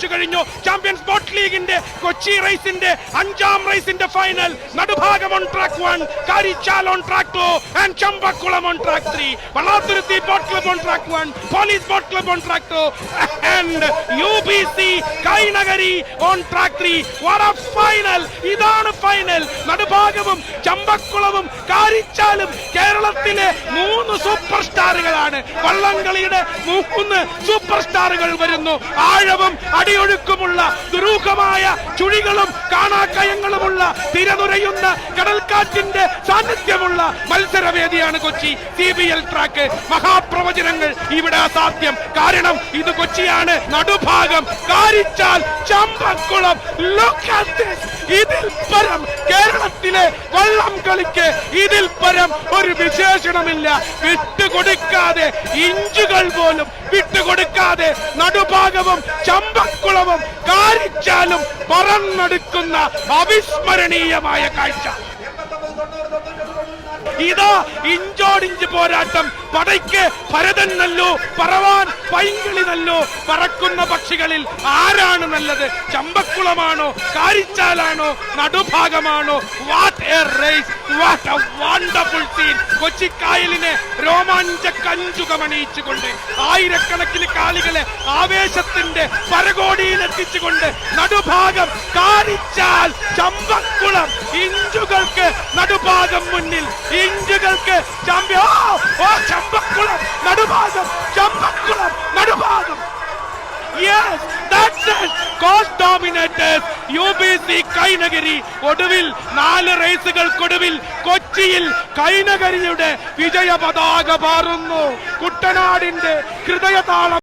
ആരംഭിച്ചു കഴിഞ്ഞു. Champions boat ലീഗിന്റെ കൊച്ചി റേസിന്റെ അഞ്ചാം റേസിന്റെ final Nadubhagam on track one Karichal on track two and Champakulam on track three Valathuruthy boat club on track one police boat club on track two and U B C Kainakary on track three what final ഇതാണ് final നടുഭാഗവും ചമ്പക്കുളവും കാരിച്ചാലും കേരളത്തിലെ മൂന്ന് super സ്റ്റാറുകളാണ്. വള്ളംകളിയുടെ മൂന്ന് super സ്റ്റാറുകൾ വരുന്നു. ആഴവും അടിയൊഴുക്കുമുള്ള ദുരൂഹമായ ചുഴികളും കാണാക്കയങ്ങളുമുള്ള തിരനുരയുന്ന കടൽക്കാറ്റിന്റെ സാന്നിധ്യമുള്ള മത്സരവേദിയാണ് Kochi. C B L track മഹാപ്രവചനങ്ങൾ ഇവിടെ അസാധ്യം. കാരണം ഇത് കൊച്ചിയാണ് നടുഭാഗം. കാരിച്ചാൽ ചമ്പക്കുളം. ഇതിൽ പരം കളിക്ക് ഇതിൽ പരം ഒരു വിശേഷണമില്ല. വിട്ടുകൊടുക്കാതെ ഇഞ്ചുകൾ പോലും വിട്ടുകൊടുക്കാതെ നടുഭാഗവും ചമ്പക്കുളവും കാരിച്ചാലും പറന്നെടുക്കുന്ന അവിസ്മരണീയമായ കാഴ്ച. ഇതാ ഇഞ്ചോടിഞ്ച് പോരാട്ടം. പടയ്ക്ക് ഭരതൻ നല്ലു പറവാൻ പൈങ്കിളി നല്ലു. പറക്കുന്ന പക്ഷികളിൽ ആരാണ് നല്ലത്? ചമ്പക്കുളമാണോ? കാരിച്ചാലാണോ? നടുഭാഗമാണോ? What a race what a wonderful കൊച്ചിക്കായലിനെ രോമാഞ്ച കഞ്ചുകമണിയിച്ചുകൊണ്ട് ആയിരക്കണക്കിന് കാലികളെ ആവേശത്തിന്റെ പരകോടിയിലെത്തിച്ചുകൊണ്ട് നടുഭാഗം കാരിച്ചാൽ ഇഞ്ചുകൾക്ക് നടുഭാഗം മുന്നിൽ ഇഞ്ചുകൾക്ക് champion, Champakulam. Nadubhagam Champakulam Nadubhagam yes that's coast dominators U Kainakary ഒടുവിൽ നാല് റേസുകൾക്കൊടുവിൽ കൊച്ചിയിൽ കൈനഗരിയുടെ വിജയ പതാക പാറുന്നു. കുട്ടനാടിന്റെ ഹൃദയതാളം